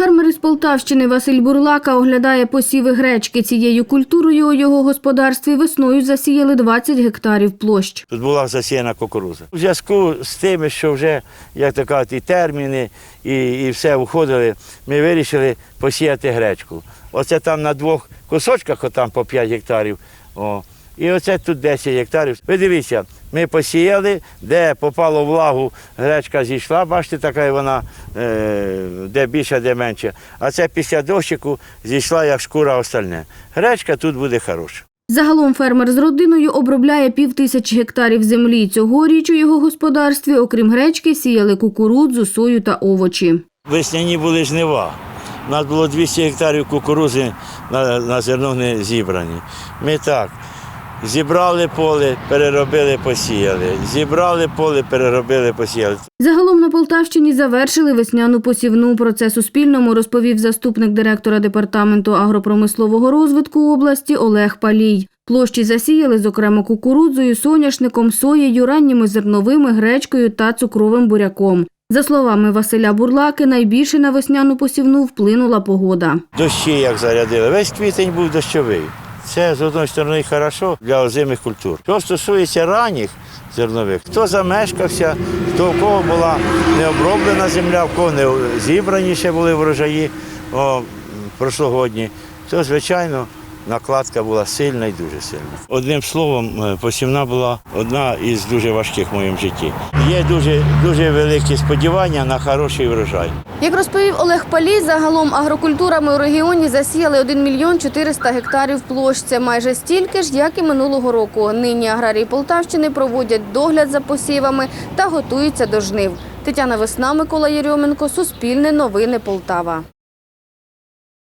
Фермер із Полтавщини Василь Бурлака оглядає посіви гречки. Цією культурою у його господарстві весною засіяли 20 гектарів площ. Тут була засіяна кукуруза. У зв'язку з тим, що вже, як то кажуть, і терміни, і, і все уходили, ми вирішили посіяти гречку. Оце там на двох кусочках, отам по 5 гектарів. О. І оце тут 10 гектарів. Ви дивіться, ми посіяли, де попало влагу, гречка зійшла, бачите, така вона, е, де більше, де менше. А це після дощику зійшла як шкура остальне. Гречка тут буде хороша. Загалом фермер з родиною обробляє пів тисячі гектарів землі. Цьогоріч у його господарстві, окрім гречки, сіяли кукурудзу, сою та овочі. Весняні були жнива. У нас було 200 гектарів кукурузи на, на зерно не зібрані. Ми так. Зібрали поле, переробили, посіяли. Зібрали поле, переробили, посіяли. Загалом на Полтавщині завершили весняну посівну. Про це Суспільному розповів заступник директора департаменту агропромислового розвитку області Олег Палій. Площі засіяли, зокрема, кукурудзою, соняшником, соєю, ранніми зерновими, гречкою та цукровим буряком. За словами Василя Бурлаки, найбільше на весняну посівну вплинула погода. Дощі як зарядили. Весь квітень був дощовий. Це з одної сторони хорошо для озимих культур. Що стосується ранніх зернових, хто замешкався, хто у кого була необроблена земля, в кого не зібрані ще були врожаї о, прошлогодні, то звичайно накладка була сильна і дуже сильна. Одним словом, е, посівна була одна із дуже важких в моєму житті. Є дуже, дуже великі сподівання на хороший врожай. Як розповів Олег Палій, загалом агрокультурами у регіоні засіяли 1 мільйон 400 гектарів площ. Це майже стільки ж, як і минулого року. Нині аграрії Полтавщини проводять догляд за посівами та готуються до жнив. Тетяна Весна, Микола Єрьоменко, Суспільне новини Полтава.